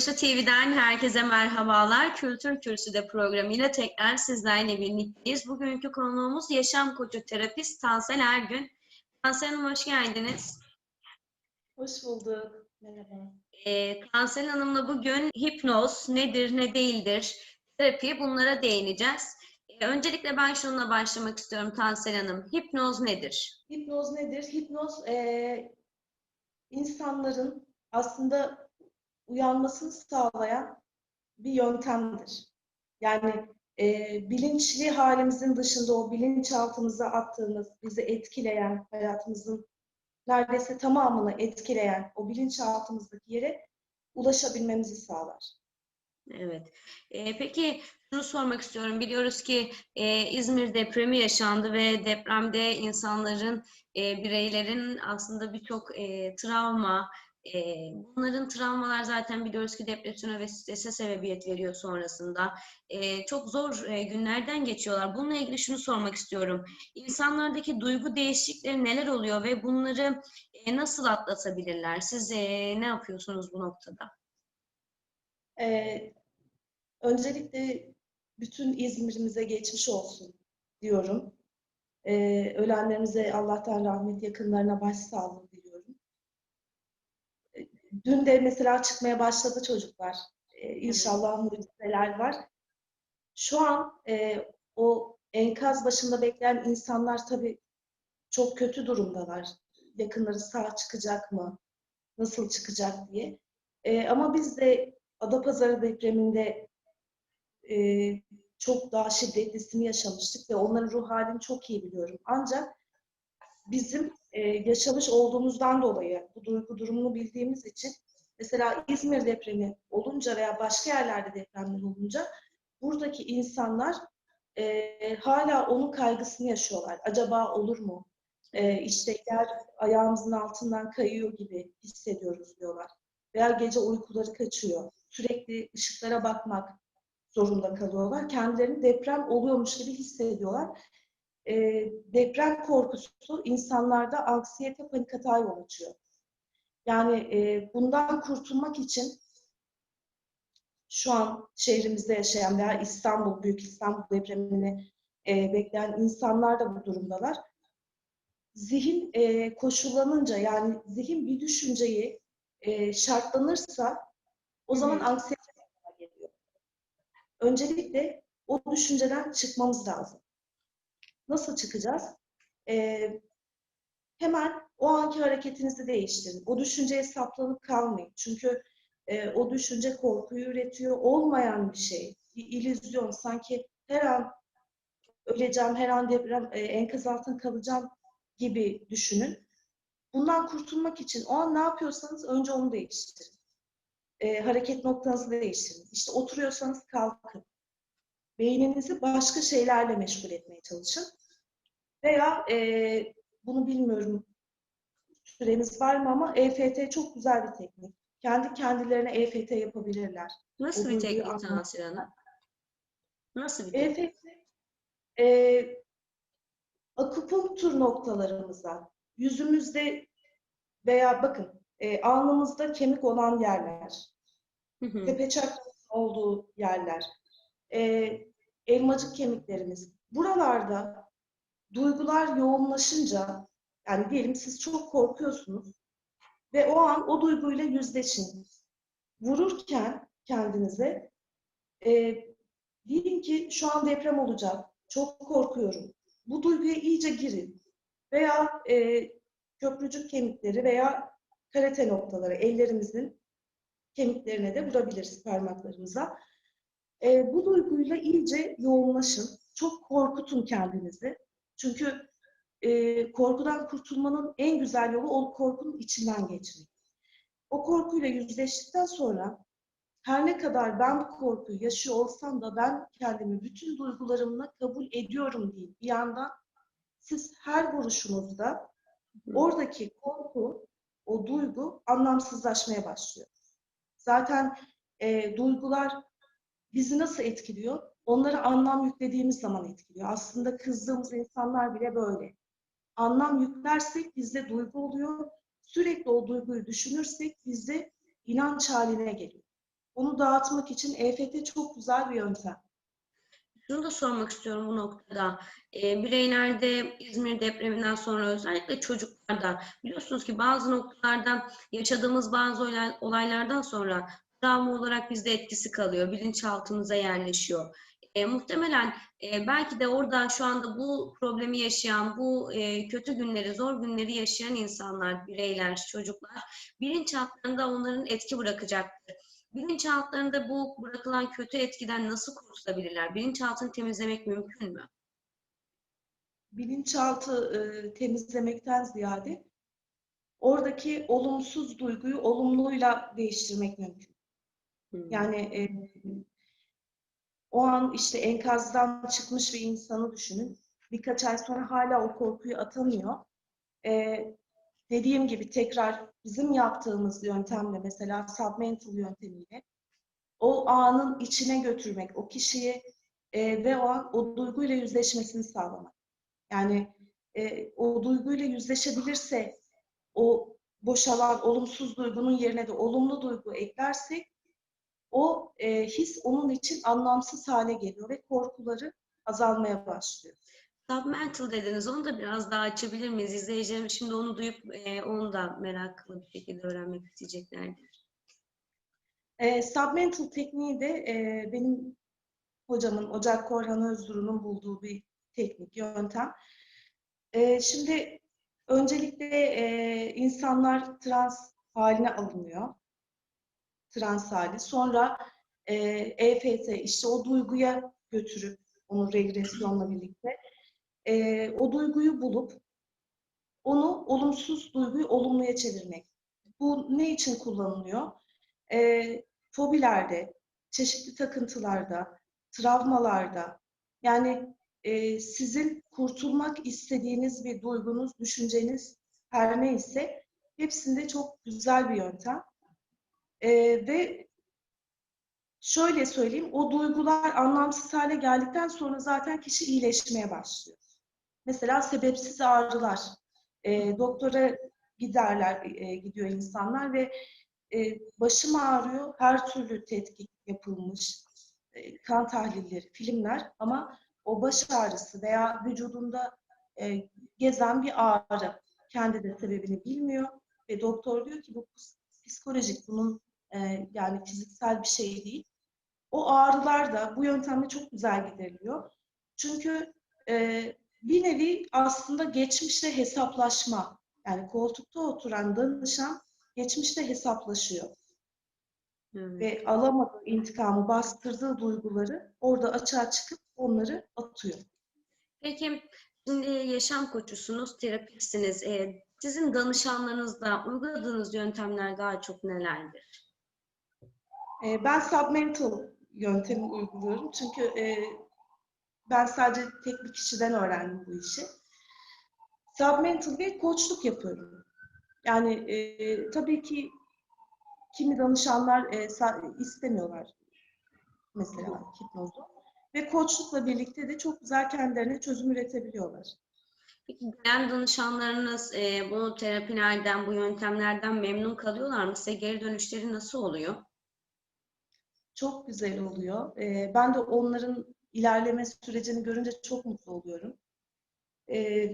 Paşa TV'den herkese merhabalar. Kültür Kürsüde programıyla tekrar sizlerle birlikteyiz. Bugünkü konuğumuz yaşam koçu terapist Tansel Ergün. Tansel Hanım hoş geldiniz. Hoş bulduk. Merhaba. Ee, Tansel Hanım'la bugün hipnoz nedir, ne değildir, terapi bunlara değineceğiz. Ee, öncelikle ben şununla başlamak istiyorum Tansel Hanım. Hipnoz nedir? Hipnoz nedir? Hipnoz eee, insanların aslında uyanmasını sağlayan bir yöntemdir. Yani eee, bilinçli halimizin dışında o bilinçaltımıza attığımız, bizi etkileyen, hayatımızın neredeyse tamamını etkileyen o bilinçaltımızdaki yere ulaşabilmemizi sağlar. Evet. Ee, peki şunu sormak istiyorum. Biliyoruz ki e, İzmir depremi yaşandı ve depremde insanların, e, bireylerin aslında birçok e, travma, bunların travmalar zaten biliyoruz ki depresyona ve strese sebebiyet veriyor sonrasında. Çok zor e, günlerden geçiyorlar. Bununla ilgili şunu sormak istiyorum. İnsanlardaki duygu değişiklikleri neler oluyor ve bunları e, nasıl atlatabilirler? Siz e, ne yapıyorsunuz bu noktada? Öncelikle bütün İzmir'imize geçmiş olsun diyorum. Ölenlerimize Allah'tan rahmet, yakınlarına başsağlığı Dün de mesela çıkmaya başladı çocuklar. Ee, inşallah mucizeler var. Şu an e, o enkaz başında bekleyen insanlar tabii çok kötü durumdalar. Yakınları sağ çıkacak mı? Nasıl çıkacak diye. Ee, ama biz de Adapazarı depreminde e, çok daha şiddetlisini yaşamıştık ve onların ruh halini çok iyi biliyorum. Ancak bizim e, yaşamış olduğumuzdan dolayı bu duygu durumunu bildiğimiz için mesela İzmir depremi olunca veya başka yerlerde depremler olunca buradaki insanlar e, hala onun kaygısını yaşıyorlar. Acaba olur mu? E, işte yer ayağımızın altından kayıyor gibi hissediyoruz diyorlar. Veya gece uykuları kaçıyor. Sürekli ışıklara bakmak zorunda kalıyorlar. Kendilerini deprem oluyormuş gibi hissediyorlar. E, deprem korkusu insanlarda anksiyete, panik atağa yol açıyor. Yani e, bundan kurtulmak için şu an şehrimizde yaşayan veya İstanbul, Büyük İstanbul depremini e, bekleyen insanlar da bu durumdalar. Zihin e, koşullanınca yani zihin bir düşünceyi e, şartlanırsa o zaman Hı hı. anksiyete geliyor. Öncelikle o düşünceden çıkmamız lazım. Nasıl çıkacağız? Ee, hemen o anki hareketinizi değiştirin. O düşünceye saplanıp kalmayın. Çünkü e, o düşünce korkuyu üretiyor. Olmayan bir şey, bir illüzyon. Sanki her an öleceğim, her an deprem, e, enkaz altında kalacağım gibi düşünün. Bundan kurtulmak için o an ne yapıyorsanız önce onu değiştirin. E, hareket noktanızı değiştirin. İşte oturuyorsanız kalkın. Beyninizi başka şeylerle meşgul etmeye çalışın. Veya e, bunu bilmiyorum süremiz var mı ama EFT çok güzel bir teknik. Kendi kendilerine EFT yapabilirler. Nasıl O bir teknik Hanım? Nasıl bir teknik? EFT e, akupunktur noktalarımıza, yüzümüzde veya bakın e, alnımızda kemik olan yerler, Hı hı. tepe çakrasının olduğu yerler, e, elmacık kemiklerimiz. Buralarda duygular yoğunlaşınca, yani diyelim siz çok korkuyorsunuz ve o an o duyguyla yüzleşin. Vururken kendinize e, deyin ki şu an deprem olacak, çok korkuyorum. Bu duyguya iyice girin. Veya e, köprücük kemikleri veya karate noktaları ellerimizin kemiklerine de vurabiliriz parmaklarımıza. E, bu duyguyla iyice yoğunlaşın. Çok korkutun kendinizi. Çünkü e, korkudan kurtulmanın en güzel yolu o korkunun içinden geçmek. O korkuyla yüzleştikten sonra her ne kadar ben bu korkuyu yaşıyor olsam da ben kendimi bütün duygularımla kabul ediyorum diye bir yandan siz her vuruşunuzda oradaki korku, o duygu anlamsızlaşmaya başlıyor. Zaten e, duygular bizi nasıl etkiliyor? Onlara anlam yüklediğimiz zaman etkiliyor. Aslında kızdığımız insanlar bile böyle. Anlam yüklersek bizde duygu oluyor. Sürekli o duyguyu düşünürsek bizde inanç haline geliyor. Onu dağıtmak için EFT çok güzel bir yöntem. Şunu da sormak istiyorum bu noktada. E, bireylerde İzmir depreminden sonra özellikle çocuklarda biliyorsunuz ki bazı noktalarda yaşadığımız bazı olay- olaylardan sonra travma olarak bizde etkisi kalıyor. Bilinçaltımıza yerleşiyor. E, muhtemelen e, belki de orada şu anda bu problemi yaşayan, bu e, kötü günleri, zor günleri yaşayan insanlar, bireyler, çocuklar bilinçaltlarında onların etki bırakacaktır. Bilinçaltlarında bu bırakılan kötü etkiden nasıl kurtulabilirler? Bilinçaltını temizlemek mümkün mü? Bilinçaltı e, temizlemekten ziyade oradaki olumsuz duyguyu olumluyla değiştirmek mümkün. Hmm. Yani e, o an işte enkazdan çıkmış bir insanı düşünün. Birkaç ay sonra hala o korkuyu atamıyor. E, dediğim gibi tekrar bizim yaptığımız yöntemle mesela submental yöntemiyle o anın içine götürmek, o kişiyi e, ve o an o duyguyla yüzleşmesini sağlamak. Yani e, o duyguyla yüzleşebilirse o boşalan olumsuz duygunun yerine de olumlu duygu eklersek o e, his onun için anlamsız hale geliyor ve korkuları azalmaya başlıyor. Submental dediniz. Onu da biraz daha açabilir miyiz? İzleyicilerim şimdi onu duyup e, onu da meraklı bir şekilde öğrenmek isteyeceklerdir. E, submental tekniği de e, benim hocamın Ocak Korhan Özduru'nun bulduğu bir teknik, yöntem. E, şimdi öncelikle e, insanlar trans haline alınıyor. Trans hali. Sonra e, EFT işte o duyguya götürüp onu regresyonla birlikte e, o duyguyu bulup onu olumsuz duyguyu olumluya çevirmek. Bu ne için kullanılıyor? E, fobilerde, çeşitli takıntılarda, travmalarda yani e, sizin kurtulmak istediğiniz bir duygunuz, düşünceniz her neyse hepsinde çok güzel bir yöntem. E, ve şöyle söyleyeyim, o duygular anlamsız hale geldikten sonra zaten kişi iyileşmeye başlıyor. Mesela sebepsiz ağrılar. E, doktora giderler, e, gidiyor insanlar ve e, başım ağrıyor, her türlü tetkik yapılmış, e, kan tahlilleri, filmler ama o baş ağrısı veya vücudunda e, gezen bir ağrı kendi de sebebini bilmiyor ve doktor diyor ki bu psikolojik, bunun e, yani fiziksel bir şey değil. O ağrılar da bu yöntemle çok güzel gideriliyor. Çünkü e, bir nevi aslında geçmişle hesaplaşma. Yani koltukta oturan danışan geçmişte hesaplaşıyor. Evet. Ve alamadığı intikamı, bastırdığı duyguları orada açığa çıkıp onları atıyor. Peki şimdi yaşam koçusunuz, terapistsiniz. E, sizin danışanlarınızda uyguladığınız yöntemler daha çok nelerdir? E, ben submental yöntemi uyguluyorum. Çünkü e, ben sadece tek bir kişiden öğrendim bu işi. Submental ve koçluk yapıyorum. Yani e, tabii ki kimi danışanlar e, istemiyorlar mesela hipnozu. Ve koçlukla birlikte de çok güzel kendilerine çözüm üretebiliyorlar. Peki gelen danışanlarınız e, bu terapilerden, bu yöntemlerden memnun kalıyorlar mı? Size geri dönüşleri nasıl oluyor? Çok güzel oluyor. E, ben de onların ilerleme sürecini görünce çok mutlu oluyorum. E,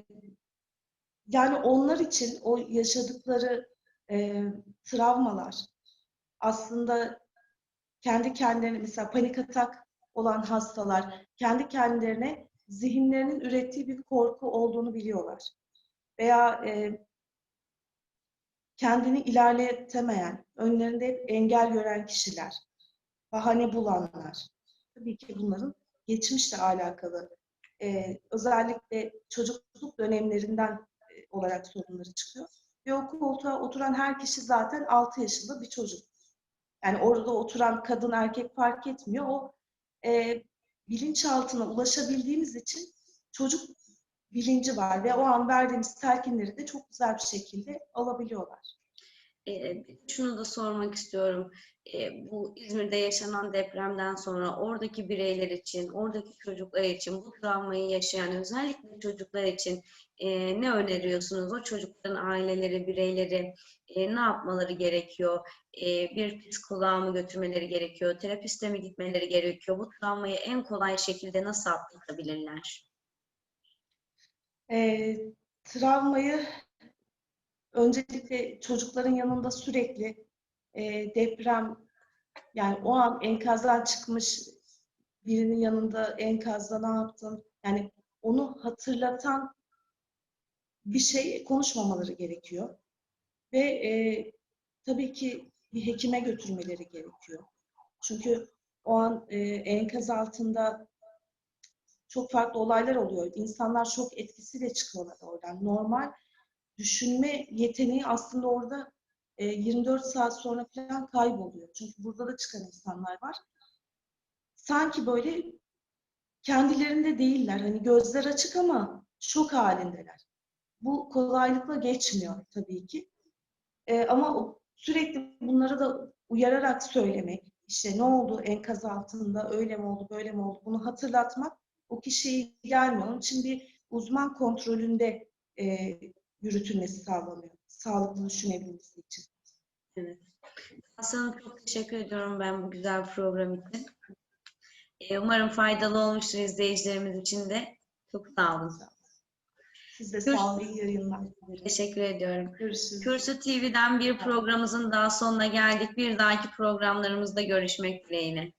yani onlar için o yaşadıkları e, travmalar aslında kendi kendilerine mesela panik atak olan hastalar kendi kendilerine zihinlerinin ürettiği bir korku olduğunu biliyorlar. Veya e, kendini ilerletemeyen, önlerinde hep engel gören kişiler, bahane bulanlar. Tabii ki bunların geçmişle alakalı e, özellikle çocukluk dönemlerinden e, olarak sorunları çıkıyor. Ve o koltuğa oturan her kişi zaten 6 yaşında bir çocuk. Yani orada oturan kadın erkek fark etmiyor. O e, bilinçaltına ulaşabildiğimiz için çocuk bilinci var ve o an verdiğimiz telkinleri de çok güzel bir şekilde alabiliyorlar. E, şunu da sormak istiyorum. E, bu İzmir'de yaşanan depremden sonra oradaki bireyler için, oradaki çocuklar için, bu travmayı yaşayan özellikle çocuklar için e, ne öneriyorsunuz? O çocukların aileleri, bireyleri e, ne yapmaları gerekiyor? E, bir psikoloğa mı götürmeleri gerekiyor? Terapiste mi gitmeleri gerekiyor? Bu travmayı en kolay şekilde nasıl atlatabilirler? E, travmayı öncelikle çocukların yanında sürekli e, deprem yani o an enkazdan çıkmış birinin yanında enkazda ne yaptın? Yani onu hatırlatan bir şey konuşmamaları gerekiyor. Ve e, tabii ki bir hekime götürmeleri gerekiyor. Çünkü o an e, enkaz altında çok farklı olaylar oluyor. İnsanlar şok etkisiyle çıkıyorlar oradan. Normal düşünme yeteneği aslında orada e, 24 saat sonra falan kayboluyor. Çünkü burada da çıkan insanlar var. Sanki böyle kendilerinde değiller. Hani gözler açık ama şok halindeler. Bu kolaylıkla geçmiyor tabii ki. E, ama sürekli bunları da uyararak söylemek, işte ne oldu enkaz altında, öyle mi oldu, böyle mi oldu, bunu hatırlatmak o kişiye gelmiyor. Onun için bir uzman kontrolünde e, yürütülmesi sağlanıyor. Sağlıklı düşünebilmesi için. Evet. Aslanım çok teşekkür ediyorum ben bu güzel program için. E, umarım faydalı olmuştur izleyicilerimiz için de. Çok sağ olun. Siz de Görüş- sağ olun, iyi yayınlar. Teşekkür ediyorum. Görüşürüz. Kürsü TV'den bir programımızın daha sonuna geldik. Bir dahaki programlarımızda görüşmek dileğiyle.